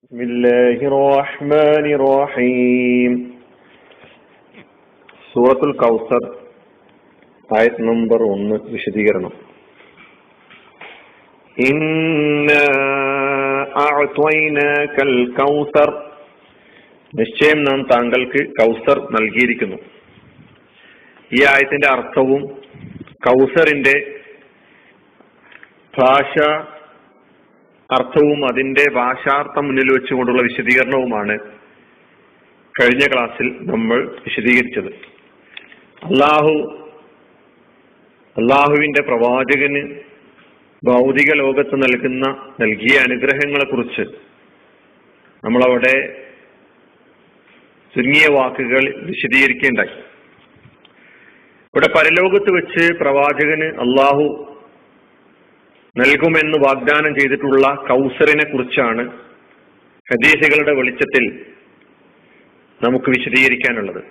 بسم الله الرحمن الرحيم സൂറത്തുൽ കൗസർ ആയത് നമ്പർ ഒന്ന് വിശദീകരണം ഇന്നാ അഅ്തൈനാകൽ കൗസർ നിശ്ചയം നാം താങ്കൾക്ക് കൗസർ നൽകിയിരിക്കുന്നു ഈ ആയത്തിന്റെ അർത്ഥവും കൗസറിന്റെ ഭാഷ അർത്ഥവും അതിന്റെ ഭാഷാർത്ഥം മുന്നിൽ വെച്ചുകൊണ്ടുള്ള വിശദീകരണവുമാണ് കഴിഞ്ഞ ക്ലാസ്സിൽ നമ്മൾ വിശദീകരിച്ചത്. അള്ളാഹു അള്ളാഹുവിന്റെ പ്രവാചകന് ഭൗതിക ലോകത്ത് നൽകുന്ന നൽകിയ അനുഗ്രഹങ്ങളെ കുറിച്ച് നമ്മളവിടെ ചുരുങ്ങിയ വാക്കുകൾ വിശദീകരിക്കേണ്ടായി. ഇവിടെ പരലോകത്ത് വെച്ച് പ്രവാചകന് അള്ളാഹു നൽകുമെന്ന് വാഗ്ദാനം ചെയ്തിട്ടുള്ള കൗസറിനെ കുറിച്ചാണ് ഹദീസുകളുടെ വെളിച്ചത്തിൽ നമുക്ക് വിശദീകരിക്കാനുള്ളത്.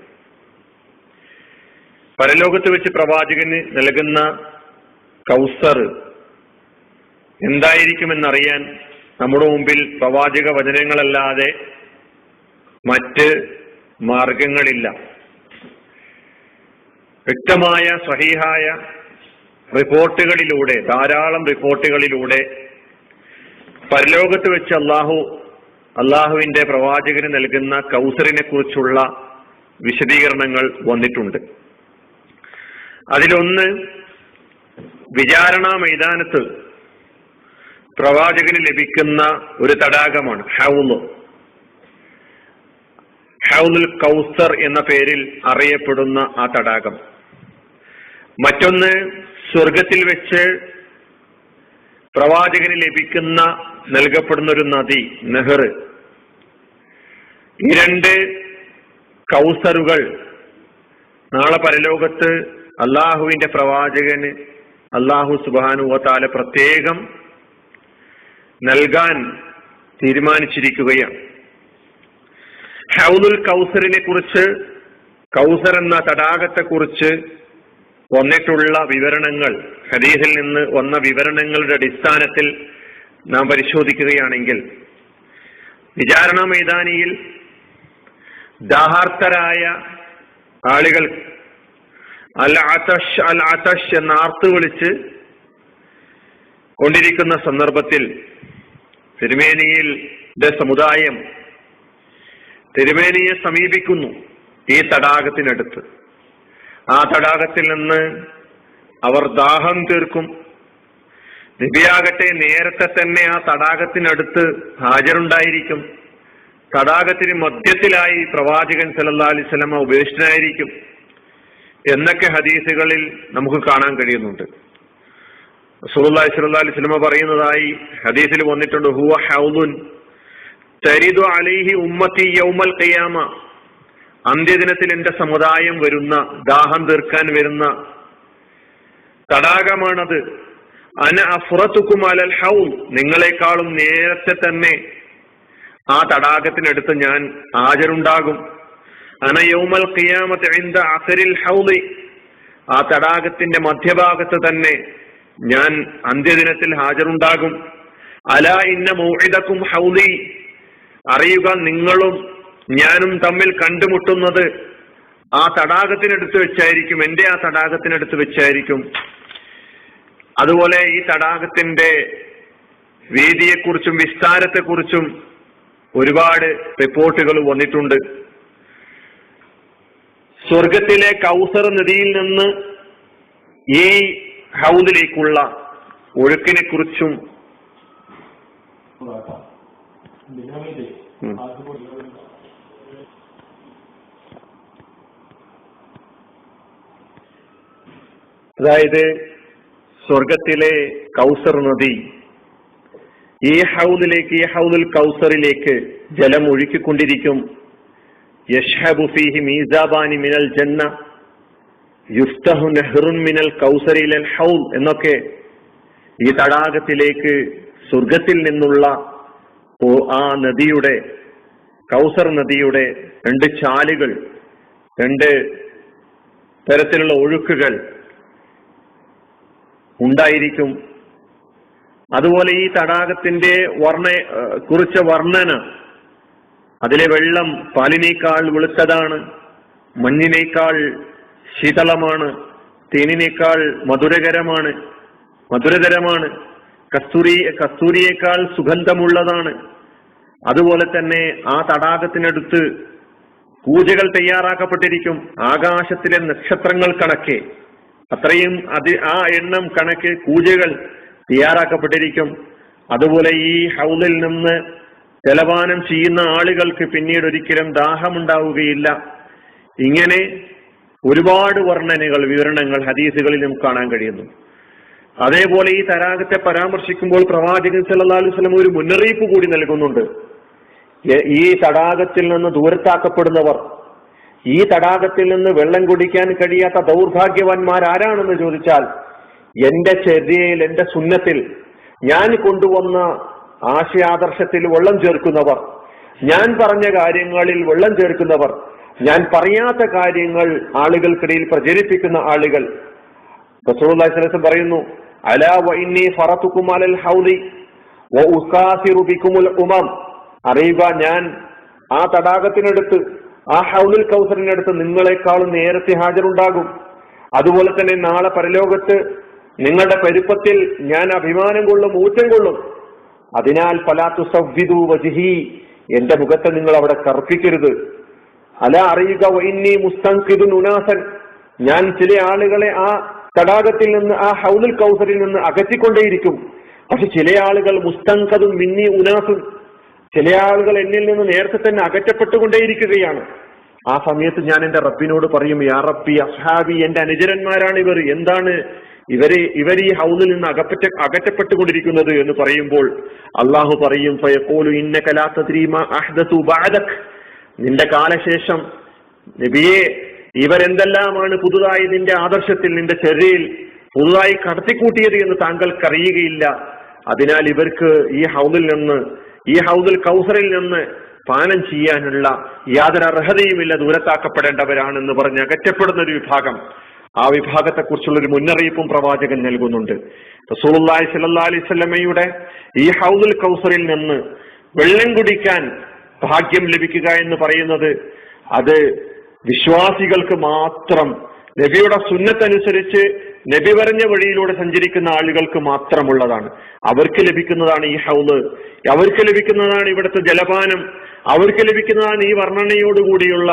പരലോകത്ത് വെച്ച് പ്രവാചകന് നൽകുന്ന കൗസർ എന്തായിരിക്കുമെന്നറിയാൻ നമ്മുടെ മുമ്പിൽ പ്രവാചക വചനങ്ങളല്ലാതെ മറ്റ് മാർഗങ്ങളില്ല. വ്യക്തമായ സഹിഹായ റിപ്പോർട്ടുകളിലൂടെ ധാരാളം റിപ്പോർട്ടുകളിലൂടെ പരലോകത്ത് വെച്ച് അള്ളാഹു അള്ളാഹുവിന്റെ പ്രവാചകന് നൽകുന്ന കൗസറിനെ കുറിച്ചുള്ള വിശദീകരണങ്ങൾ വന്നിട്ടുണ്ട്. അതിലൊന്ന് വിചാരണ മൈതാനത്ത് പ്രവാചകന് ലഭിക്കുന്ന ഒരു തടാകമാണ് ഹൗൽ ഹൗലുൽ കൗസർ എന്ന പേരിൽ അറിയപ്പെടുന്ന ആ തടാകം. മറ്റൊന്ന് സ്വർഗത്തിൽ വെച്ച് പ്രവാചകന് ലഭിക്കുന്ന നൽകപ്പെടുന്ന ഒരു നദി നെഹ്റ്. ഈ രണ്ട് കൗസറുകൾ നാളെ പരലോകത്ത് അള്ളാഹുവിന്റെ പ്രവാചകന് അള്ളാഹു സുബാനുവത്താല പ്രത്യേകം നൽകാൻ തീരുമാനിച്ചിരിക്കുകയാണ്. ഹൗദുൽ കൗസറിനെ കുറിച്ച് കൗസർ എന്ന തടാകത്തെ കുറിച്ച് വന്നിട്ടുള്ള വിവരണങ്ങൾ ഹദീസിൽ നിന്ന് വന്ന വിവരണങ്ങളുടെ അടിസ്ഥാനത്തിൽ നാം പരിശോധിക്കുകയാണെങ്കിൽ വിചാരണ മൈതാനിയിൽ ദാഹാർത്തരായ ആളുകൾ അൽ ആതഷ് അൽ ആതഷ് എന്ന ആർത്ത് വിളിച്ച് കൊണ്ടിരിക്കുന്ന സന്ദർഭത്തിൽ തിരുമേനിയിൽ സമുദായം തിരുമേനിയെ സമീപിക്കുന്നു ഈ തടാകത്തിനടുത്ത്. ആ തടാകത്തിൽ നിന്ന് അവർ ദാഹം തീർക്കും. നബിയാകട്ടെ നേരത്തെ തന്നെ ആ തടാകത്തിനടുത്ത് ഹാജരുണ്ടായിരിക്കും. തടാകത്തിന് മധ്യത്തിലായി പ്രവാചകൻ സല്ലാ അലിസ്ലമ ഉപേക്ഷിതനായിരിക്കും. എന്നൊക്കെ ഹദീസുകളിൽ നമുക്ക് കാണാൻ കഴിയുന്നുണ്ട്. സുറുല്ലാഹി സ്വല്ലാ അലിസ്ലമ പറയുന്നതായി ഹദീസിൽ വന്നിട്ടുണ്ട് ഹുവ ഹൗദുൻ തരിദു അലിഹി ഉമ്മത്തി യൗമൽ ഖിയാമ. അന്ത്യദിനത്തിൽ എന്റെ സമുദായം വരുന്ന ദാഹം തീർക്കാൻ വരുന്ന തടാകമാണത്. അന അഫുറത്തുക്കും അലൽ ഹൗൽ നിങ്ങളെക്കാളും നേരത്തെ തന്നെ ആ തടാകത്തിനടുത്ത് ഞാൻ ഹാജരുണ്ടാകും. അന യൗമൽ ഖിയാമത്ത് ഇന്ദ ഹൗലി ആ തടാകത്തിന്റെ മധ്യഭാഗത്ത് തന്നെ ഞാൻ അന്ത്യദിനത്തിൽ ഹാജരുണ്ടാകും. അല ഇന്ന മൗഹിദക്കും ഹൗലി അറിയുക നിങ്ങളും ഞാനും തമ്മിൽ കണ്ടുമുട്ടുന്നത് ആ തടാകത്തിനടുത്ത് വെച്ചായിരിക്കും എന്റെ ആ തടാകത്തിനടുത്ത് വെച്ചായിരിക്കും. അതുപോലെ ഈ തടാകത്തിന്റെ വീതിയെക്കുറിച്ചും വിസ്താരത്തെക്കുറിച്ചും ഒരുപാട് റിപ്പോർട്ടുകൾ വന്നിട്ടുണ്ട്. സ്വർഗത്തിലെ കൗസർ നദിയിൽ നിന്ന് ഈ ഹൗദിലേക്കുള്ള ഒഴുക്കിനെ കുറിച്ചും അതായത് സ്വർഗത്തിലെ കൗസർ നദി. ഈ ഹൗദിലേക്ക് ഈ ഹൗദുൽ കൗസറിലേക്ക് ജലം ഒഴുക്കിക്കൊണ്ടിരിക്കും. യഷ്ഹബു ഫീഹി മീസാബാനി മിനൽ ജന്ന യുഫ്തഹു നെഹ്റുൻ മിനൽ കൗസറിലൽ ഹൗൽ എന്നൊക്കെ ഈ തടാകത്തിലേക്ക് സ്വർഗത്തിൽ നിന്നുള്ള ആ നദിയുടെ കൗസർ നദിയുടെ രണ്ട് ചാലുകൾ രണ്ട് തരത്തിലുള്ള ഒഴുക്കുകൾ ഉണ്ടായിരിക്കും. അതുപോലെ ഈ തടാകത്തിന്റെ വർണ കുറിച്ച വർണന അതിലെ വെള്ളം പാലിനേക്കാൾ വെളുത്തതാണ് മഞ്ഞിനേക്കാൾ ശീതളമാണ് തേനിനേക്കാൾ മധുരകരമാണ് മധുരതരമാണ് കസ്തൂരി കസ്തൂരിയേക്കാൾ സുഗന്ധമുള്ളതാണ്. അതുപോലെ തന്നെ ആ തടാകത്തിനടുത്ത് പൂജകൾ തയ്യാറാക്കപ്പെട്ടിരിക്കും. ആകാശത്തിലെ നക്ഷത്രങ്ങൾ കണക്കെ അത്രയും അത് ആ എണ്ണം കണക്ക് പൂജകൾ തയ്യാറാക്കപ്പെട്ടിരിക്കും. അതുപോലെ ഈ ഹൗലിൽ നിന്ന് ജലപാനം ചെയ്യുന്ന ആളുകൾക്ക് പിന്നീട് ഒരിക്കലും ദാഹമുണ്ടാവുകയില്ല. ഇങ്ങനെ ഒരുപാട് വർണനകൾ വിവരണങ്ങൾ ഹദീസുകളിൽ നമുക്ക് കാണാൻ കഴിയുന്നു. അതേപോലെ ഈ തരാഗത്തെ പരാമർശിക്കുമ്പോൾ പ്രവാചകൻ സല്ലല്ലാഹു അലൈഹി വസല്ലം ഒരു മുന്നറിയിപ്പ് കൂടി നൽകുന്നുണ്ട്. ഈ തടാകത്തിൽ നിന്ന് ദൂരത്താക്കപ്പെടുന്നവർ ഈ തടാകത്തിൽ നിന്ന് വെള്ളം കുടിക്കാൻ കഴിയാത്ത ദൗർഭാഗ്യവാന്മാർ ആരാണെന്ന് ചോദിച്ചാൽ എന്റെ ചര്യയിൽ എന്റെ സുന്നത്തിൽ ഞാൻ കൊണ്ടുവന്ന ആശയാദർശത്തിൽ വെള്ളം ചേർക്കുന്നവർ ഞാൻ പറഞ്ഞ കാര്യങ്ങളിൽ വെള്ളം ചേർക്കുന്നവർ ഞാൻ പറയാത്ത കാര്യങ്ങൾ ആളുകൾക്കിടയിൽ പ്രചരിപ്പിക്കുന്ന ആളുകൾ. പറയുന്നു ഹൗദി അറിയുക ഞാൻ ആ തടാകത്തിനടുത്ത് ആ ഹൗലുൽ കൗസറിനടുത്ത് നിങ്ങളെക്കാളും നേരത്തെ ഹാജരുണ്ടാകും. അതുപോലെ തന്നെ നാളെ പരലോകത്ത് നിങ്ങളുടെ പെരുപ്പത്തിൽ ഞാൻ അഭിമാനം കൊള്ളും ഊറ്റം കൊള്ളും. അതിനാൽ പലാത്തു സവ്വിദു വജിഹി എന്റെ മുഖത്തെ നിങ്ങൾ അവിടെ കറുപ്പിക്കരുത്. അല അറിയുക വൈന്നി മുസ്തങ്കിദുൻ ഉനാസൻ ഞാൻ ചില ആളുകളെ ആ തടാകത്തിൽ നിന്ന് ആ ഹൗലുൽ കൗസറിൽ നിന്ന് അകറ്റിക്കൊണ്ടേയിരിക്കും. പക്ഷെ ചില ആളുകൾ മുസ്തങ്കതും മിന്നി ഉനാസും. ചില ആളുകൾ എന്നിൽ നിന്ന് നേരത്തെ തന്നെ അകറ്റപ്പെട്ടുകൊണ്ടേയിരിക്കുകയാണ്. ആ സമയത്ത് ഞാൻ എന്റെ റബ്ബിനോട് പറയും യാ റബ്ബി അസ്ഹാബി എന്റെ അനുചരന്മാരാണ് ഇവർ. എന്താണ് ഇവരെ ഇവർ ഈ ഹൗസിൽ നിന്ന് അകപ്പറ്റ അകറ്റപ്പെട്ടുകൊണ്ടിരിക്കുന്നത്? എന്ന് പറയുമ്പോൾ അള്ളാഹു പറയും ഫയഖൂലു ഇന്ന ലാ തദ്രീ മാ അഹ്ദസു ബഅദക്. നിന്റെ കാലശേഷം നബിയെ ഇവരെന്തെല്ലാമാണ് പുതുതായി നിന്റെ ആദർശത്തിൽ നിന്റെ ചെറിയിൽ പുതുതായി കടത്തിക്കൂട്ടിയത് എന്ന് താങ്കൾക്കറിയുകയില്ല. അതിനാൽ ഇവർക്ക് ഈ ഹൗസിൽ നിന്ന് ഈ ഹൗദുൽ കൗസറിൽ നിന്ന് പാനം ചെയ്യാനുള്ള യാതൊരു അർഹതയുമില്ല ദൂരത്താക്കപ്പെടേണ്ടവരാണെന്ന് പറഞ്ഞ് അകറ്റപ്പെടുന്ന ഒരു വിഭാഗം. ആ വിഭാഗത്തെക്കുറിച്ചുള്ള ഒരു മുന്നറിയിപ്പും പ്രവാചകൻ നൽകുന്നുണ്ട്. റസൂലുള്ളാഹി സ്വല്ലല്ലാഹി അലൈഹി വസല്ലമയുടെ ഈ ഹൗദുൽ കൗസറിൽ നിന്ന് വെള്ളം കുടിക്കാൻ ഭാഗ്യം ലഭിക്കുക എന്ന് പറയുന്നത് അത് വിശ്വാസികൾക്ക് മാത്രം നബിയുടെ സുന്നത്തനുസരിച്ച് നബി പറഞ്ഞ വഴിയിലൂടെ സഞ്ചരിക്കുന്ന ആളുകൾക്ക് മാത്രമുള്ളതാണ്. അവർക്ക് ലഭിക്കുന്നതാണ് ഈ ഹൗൽ അവർക്ക് ലഭിക്കുന്നതാണ് ഇവിടുത്തെ ജലപാനം. അവർക്ക് ലഭിക്കുന്നതാണ് ഈ വർണനയോടുകൂടിയുള്ള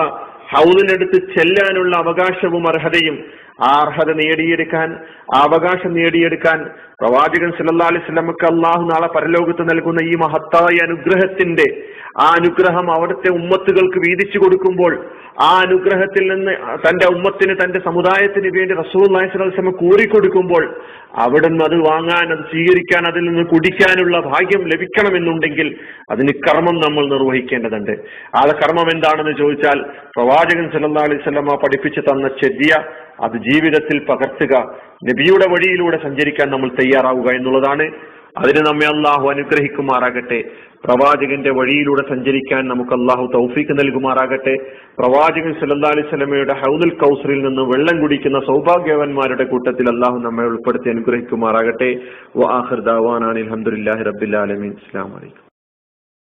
ഹൗലിനടുത്ത് ചെല്ലാനുള്ള അവകാശവും അർഹതയും ആ അർഹത നേടിയെടുക്കാൻ ആ അവകാശം നേടിയെടുക്കാൻ പ്രവാചകൻ സല്ലാ അലൈഹി വസല്ലമക്ക് അള്ളാഹു നാളെ പരലോകത്ത് നൽകുന്ന ഈ മഹത്തായ അനുഗ്രഹത്തിന്റെ ആ അനുഗ്രഹം അവിടുത്തെ ഉമ്മത്തുകൾക്ക് വീതിച്ചു കൊടുക്കുമ്പോൾ ആ അനുഗ്രഹത്തിൽ നിന്ന് തന്റെ ഉമ്മത്തിന് തന്റെ സമുദായത്തിന് വേണ്ടി റസൂൽ സമ കൂറിക്കൊടുക്കുമ്പോൾ അവിടുന്ന് അത് വാങ്ങാൻ അത് സ്വീകരിക്കാൻ അതിൽ നിന്ന് കുടിക്കാനുള്ള ഭാഗ്യം ലഭിക്കണമെന്നുണ്ടെങ്കിൽ അതിന് കർമ്മം നമ്മൾ നിർവഹിക്കേണ്ടതുണ്ട്. ആ കർമ്മം എന്താണെന്ന് ചോദിച്ചാൽ പ്രവാചകൻ സല്ലാ അലൈഹി വസല്ലമ പഠിപ്പിച്ചു തന്ന ചെതിയ അത് ജീവിതത്തിൽ പകർത്തുക. നബിയുടെ വഴിയിലൂടെ സഞ്ചരിക്കാൻ നമ്മൾ തയ്യാറാവുക എന്നുള്ളതാണ്. അതിന് നമ്മെ അള്ളാഹു അനുഗ്രഹിക്കുമാറാകട്ടെ. പ്രവാചകന്റെ വഴിയിലൂടെ സഞ്ചരിക്കാൻ നമുക്ക് അള്ളാഹു തൗഫീക്ക് നൽകുമാറാകട്ടെ. പ്രവാചകൻ സല്ലല്ലാഹു അലൈഹി സ്വലമയുടെ ഹൗദുൽ കൗസറിൽ നിന്ന് വെള്ളം കുടിക്കുന്ന സൗഭാഗ്യവന്മാരുടെ കൂട്ടത്തിൽ അള്ളാഹു നമ്മെ ഉൾപ്പെടുത്തി അനുഗ്രഹിക്കുമാറാകട്ടെ. വാഹിർ ദാവാനാണ് അലഹമുല്ലാഹി ആലമീൻ. അസ്സാം വലൈക്കും